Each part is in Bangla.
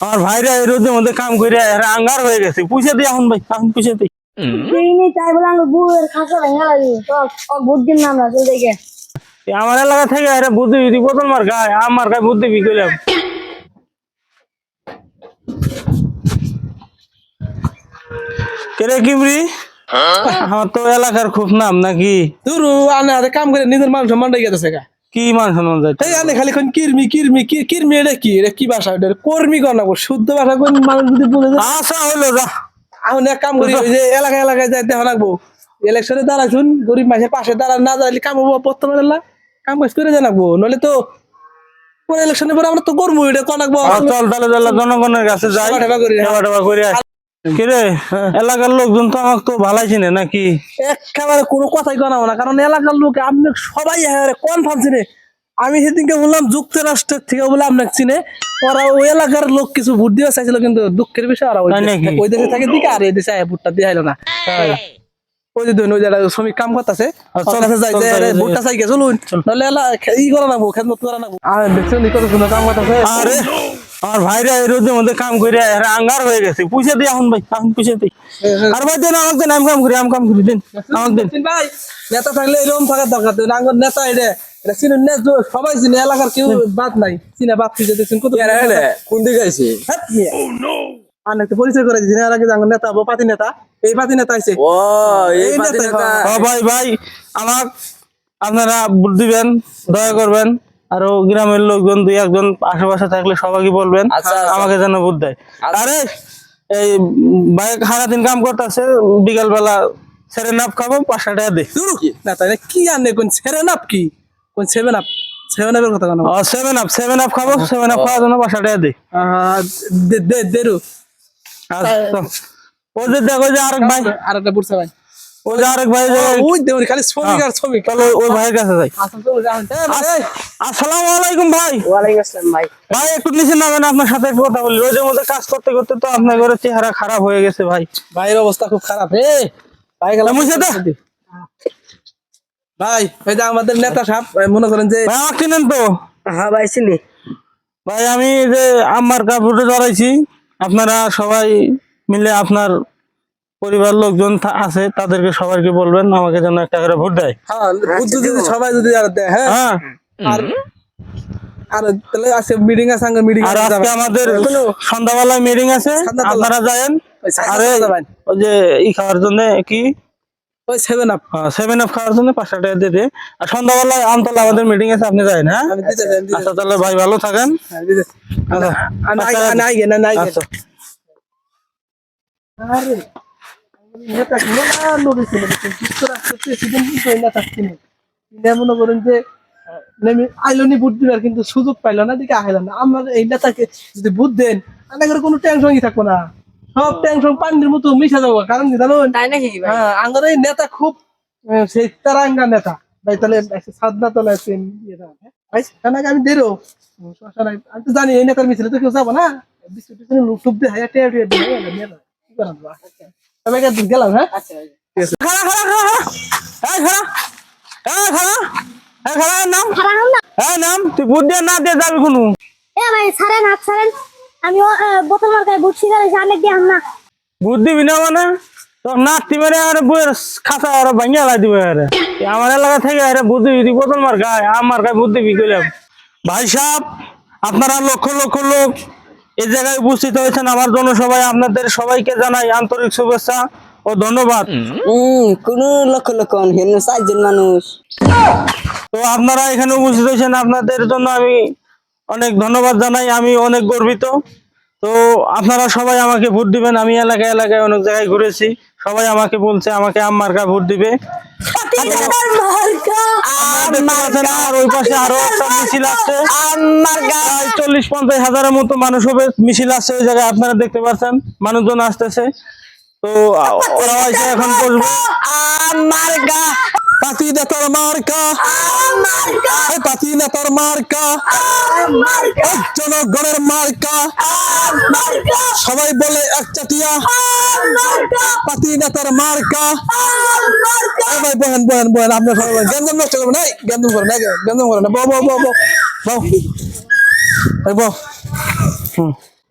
আমার ভাইরা এই রোদের মধ্যে কাম করে এরা আঙ্গার হয়ে গেছে। পুষে দিই এখন ভাই এখন পুষে দিই তাই বলে আমার বুয়ের ভেঙে লাগি দেখে। এলাকা থেকে বুদ্ধি বোতল মার গায়ে আমার গায়ে বুদ্ধি বিকেলাম কেরে কিমরি? আমার তো এলাকার খুব নাম নাকি? তোর আনে কাম করে নিজের মান সম্মান রেখে গেছে গা। কি মান সম্মান যায় আনে খালি কোন কিরমি কিরমি কি- কিরমি এটা কি? এটা কি ভাষা? এটা কর্মী কর না শুদ্ধ ভাষা কোন মানুষ যদি বুঝে যায় আচ্ছা হইল যা। এখন এক কাম করি যে এলাকায় এলাকায় যাইতে লাগবো ইলেকশনে দাঁড়াছুন গরিব পাশে দাঁড়া না দাঁড়ালে কাম হব মেলা কাম কাজ করে জানাব নলে তো পরে ইলেকশনের পরে আমরা তো করব এটা কনাকবো চল তাহলে জনগণের কাছে যাই। করি। করে এলাকার লোকজন তো আমাকে তো ভালাই চিনে নাকি? একেবারে কোনো কথাই জানাব না কারণ এলাকার লোক আপনি সবাই কনফার্ম চিনে? আমি সেদিনকে বললাম যুক্তরাষ্ট্রের থেকে বলে আপনাকে চিনে। ওরা ওই এলাকার লোক কিছু ভোট দিয়ে চাইছিল কিন্তু দুঃখের বিষয় ওরা ওই দেশে- থাকে দিকে আর এই দেশে ভোটটা দিয়ে আইলো না। ওই যে ধরুন ওই যারা শ্রমিক কাম করতেছে। ভোটটা চাই গে চলুন নাহলে এলা ই করা না খেদমত করা না আর দেখছেন কাম করতেছে? আরে। আমার ভাইরা এই রোদের মধ্যে কাম করে এরা আঙ্গার হয়ে গেছে। পুষে দিই এখন ভাই এখন পুষে দিই আর ভাই দেন আমাকে দেন আমি কাম করি আমি কাম করি দিন আমাকে দেন। ভাই নেতা থাকলে এরকম থাকার দরকার তো নাঙ্গর নেতা এটা এটা চিনুন না যে সবাই চিনে এলাকার কেউ বাদ নাই চিনে বাদ থেকে দেখছেন কত কোন দিকে আইছে? আর নাকি পরিচয় করে দিয়েছি এর আগে যে নেতা পাতি নেতা এই পাতি নেতা আইছে। ও এই এই নেতা, নেতা। ভাই ভাই আমার আপনারা দিবেন দয়া করবেন। আরও গ্রামের লোকজন দুই একজন আশেপাশে থাকলে সবাইকে বলবেন আচ্ছা, আচ্ছা। আমাকে যেন ভোট দেয়। আরে এই ভাই সারাদিন কাম করতেছে বিকাল বেলা সেরে নাপ খাব পাঁচশো টাকা দে। নেতা এটা কি আনে? কোন সেভেন নাপ কি? কোন সেভেন আপ সেভেন আপের কথা কেন? সেভেন আপ সেভেন আপ খাব সেভেন আপ খাওয়ার জন্য পাঁচশো টাকা দে। দে দে দেরু। আচ্ছা। ও যে দেখো যে আরেক ভাই আর একটা ভাই। ও যে আরেক ভাই ওই দেউরি খালি শ্রমিক আর শ্রমিক চলো ওই ভাইয়ের কাছে যাই। আসুন চলো যান। এই ভাই, আসসালামু আলাইকুম ভাই। ওয়ালাইকুম আসসালাম ভাই। ভাই একটু নিচে নামেন আপনার সাথে একটু কথা বলি। রোজের মধ্যে কাজ করতে করতে তো আপনার ঘরের চেহারা খারাপ হয়ে গেছে ভাই। ভাইয়ের অবস্থা খুব খারাপ রে ভাই গেলাম। ভাই এই যে আমাদের নেতা সাহেব মনে করেন যে ভাই আমাকে চিনেন তো? হ্যাঁ ভাই চিনি। ভাই আমি যে আমার কাপড়ে জড়াইছি আপনারা সবাই মিলে আপনার পরিবার লোকজন আছে তাদেরকে সবাইকে বলবেন আমাকে যেন একটা করে ভোট দেয়। হ্যাঁ যদি সবাই যদি আর দেয় হ্যাঁ। হ্যাঁ। আর আর তাহলে আছে মিটিং আছে সঙ্গে মিটিং আর আজকে আমাদের সন্ধ্যাবেলায় মিটিং আছে সন্ধ্যাবেলা। আপনারা যায়েন আরে ওই যে ই খাওয়ার জন্য কি? ওই সেভেন আপ সেভেন আপ খাওয়ার জন্য পাঁচশো টাকা দিয়ে দে। আর সন্ধ্যাবেলায় আমতলা আমাদের মিটিং আছে আপনি যাবেন হ্যাঁ? আচ্ছা তাহলে ভাই ভালো থাকেন। হ্যাঁ। আচ্ছা। আচ্ছা নেতা নেতা মনে করেন যে আহ, নেমে আইলো নি বুট দিবার কিন্তু সুযোগ পাইলো না। দিকে আইলো না আমার এই নেতাকে যদি বুট দেন আমাদের কোনো টেনশনই থাকব না। সব টেনশন পানির মতো মিশা যাব কারণ কি জানো? তাই নাকি হ্যাঁ এই নেতা খুব সেই তারাঙ্গা নেতা ভাই তাহলে সাদনা তলা আমি দেরো। সমস্যা নাই। আমি তো জানি এই নেতার মিছিলে তো কেউ যাব না বিস্কুট টিস্কুট লুক টুপ দিয়ে হাইয়া টেয়া টেয়া দিয়ে গেলাম, কি করার বা? আমি একদিন গেলাম হ্যাঁ? আচ্ছা নাম? খারাপ না এই নাম? তুই বুদ্ধ দিয়ে না দিয়ে যাবি কোনো? এ ভাই ছাড়েন হাত ছাড়েন। আমি বোতল মার্কায় বুট শিকারে জানে দিয়ে না। বুদ্ধি বিনা মানে? তোর নাতি মেরে আরে বইয়ের খাসা আর ভাঙিয়া লাই দিবে আরে। আমার এলাকা থেকে আরে বোতল মার গায়ে আমার গায়ে বুদ্ধি বিকলাম ভাই সাহেব আপনারা লক্ষ লক্ষ লোক এই জায়গায় উপস্থিত হয়েছেন আমার জন্য সবাই আপনাদের সবাইকে জানাই আন্তরিক শুভেচ্ছা ও ধন্যবাদ। কোন লক্ষ লক্ষ চারজন মানুষ। তো আপনারা এখানে উপস্থিত হয়েছেন আপনাদের জন্য আমি অনেক ধন্যবাদ জানাই আমি অনেক গর্বিত। তো আপনারা সবাই আমাকে ভোট দিবেন আমি এলাকায় এলাকায় অনেক জায়গায় ঘুরেছি সবাই আমাকে বলছে আমাকে আম্মার্কা ভোট দিবে। চল্লিশ পঞ্চাশ হাজারের মতো মানুষ হবে। মিছিল আসছে ওই জায়গায় আপনারা দেখতে পাচ্ছেন মানুষজন আসতেছে। তো ওরা এখন বসবে। পাতি নেতার মার্কা। এই পাতি নেতার মার্কা। জনগণের মার্কা। সবাই বলে এক চাটিয়া। পাতি নেতার মার্কা। ভাই বহেন বহেন বহেন আপনার সবাই গেন্দম নষ্ট করবেন নাই গেন্দম করেন গেন্দম করেন। না বউ বউ বউ বউ বউ বউ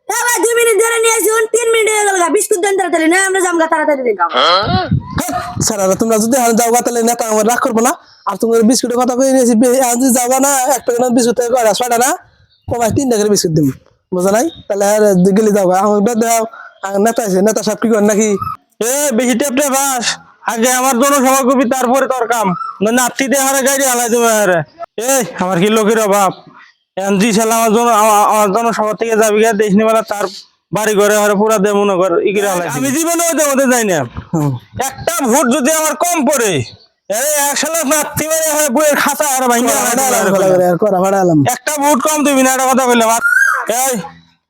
হ্যাঁ দুই মিনিট ধরে নিয়ে আসুন তিন মিনিট হয়ে গেল। বিস্কুট দেন তাড়াতাড়ি না আমরা জামগা তাড়াতাড়ি দেখাম তোমরা যদি হান যাও গা তাহলে নেতা আমার রাগ করব না। আর বিস্কুটের কথা নিয়েছি না বিস্কুট ছয়টা না? কমায় তিনটা করে বিস্কুট বুঝা নাই? তাহলে আর গেলে নেতা আছে, নেতা সব কি করেন নাকি? এ, বেশি টেপটে বাস আগে আমার করবি, তারপরে তোর কাম। না, নাতি দিয়ে গাড়ি হালাই দেবে হারে। এই আমার কি লোকের অভাব? জি আমার জন আমা- আমার জনসভা থেকে যাবি গা দেশ তার বাড়ি ঘরে হারে পুরা দে মনে কর ইগিরে আমি জীবনে ওদের মধ্যে যাই না। একটা ভোট যদি আমার কম পড়ে একটা ভোট কম দিবি না একটা কথা বললাম। আর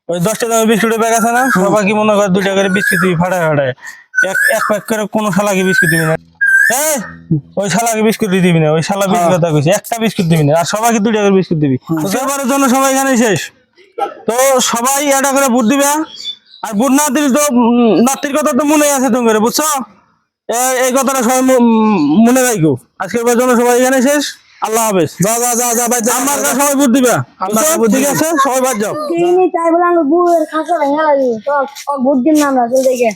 ওই দশটা দামের বিস্কুটের ব্যাগ আছে না সবাই কি মনে করে দুটা করে বিস্কুট দিবি ফাটায় ফাটায়। এক এক প্যাক করে কোনো শালাকে বিস্কুট দিবি না। ওই শালাকে বিস্কুট দিবি না ওই শালা বিস্কুট কথা কইছি একটা বিস্কুট দিবি না আর সবাইকে দুটা করে বিস্কুট দিবি। এবারের জন্য সবাই এখানে শেষ। তো সবাই এটা করে ভোট দিবে। আর বুধ না দিলে তো নাতির কথা তো মনে আছে তুমি বুঝছ? এ- এই কথাটা সবাই মনে রাখো আজকের জন্য সবাই এখানে শেষ। আল্লাহ হাফেজ। যা যা যা যা ভাই আমার কাছে সবাই ভোট দিবা? ভোট ঠিক আছে? সবাই বাদ যাও। তাই বলে আমার বউয়ের খাসা ভেঙে লাগি তো ওক দিন না আমরা সেই দেখে।